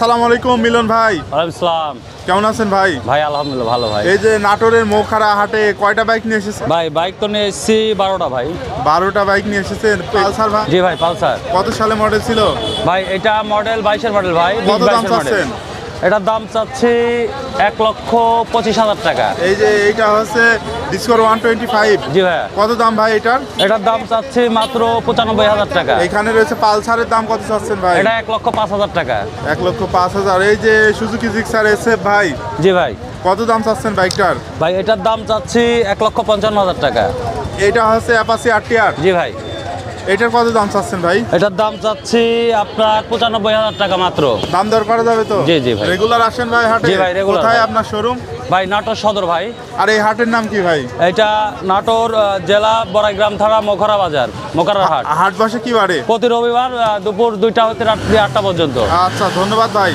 আসসালামু আলাইকুম মিলন ভাই। ওয়ালাইকুম সালাম। কেমন আছেন ভাই? ভাই আলহামদুলিল্লাহ ভালো ভাই। এই যে নাটোরের মোখারা হাটে কয়টা বাইক নিয়ে এসেছেন? ভাই বাইক তো নিয়ে এসেছি বারোটা ভাই। বারোটা বাইক নিয়ে এসেছেন। পালসার ভাই? জি ভাই পালসার। কত সালে মডেল ছিল? ভাই এটা মডেল বাইশের মডেল ভাই কত দাম 22 এর মডেল চাচ্ছেন? এটার দাম চাচ্ছি এক লক্ষ পঁচিশ হাজার টাকা। এই যে এইটা হচ্ছে ডিসকোর ওয়ান টোয়েন্টি ফাইভ জি ভাই কত দাম ভাই এটার? এটার দাম চাচ্ছি মাত্র পঁচানব্বই হাজার টাকা। এখানে রয়েছে পালসারের দাম কত চাচ্ছেন ভাই? এটা এক লক্ষ পাঁচ হাজার টাকা। এক লক্ষ পাঁচ হাজার। এই যে সুজুকি জিক্সার এসে ভাই জি ভাই। কত দাম চাচ্ছেন বাইকটার? ভাই এটার দাম চাচ্ছি এক লক্ষ পঞ্চান্ন হাজার টাকা। এইটা হচ্ছে অ্যাপাসি জি ভাই। এটার কত দাম চাচ্ছেন ভাই? এটার দাম চাচ্ছি আপনার পঁচানব্বই হাজার টাকা মাত্র। দাম দর করা যাবে তো? জি, জি ভাই। রেগুলার আসেন ভাই হাটে? জি ভাই, regular কোথায়। আপনার শোরুম ভাই নাটোর সদর ভাই। আর এই হাটের নাম কি ভাই? এটা নাটোর জেলা বড়াইগ্রাম থানা মোখরা বাজার মোখরা হাট। হাট বসে কি বারে প্রতি রবিবার দুপুর দুইটা হতে রাত্রি আটটা পর্যন্ত। আচ্ছা ধন্যবাদ ভাই।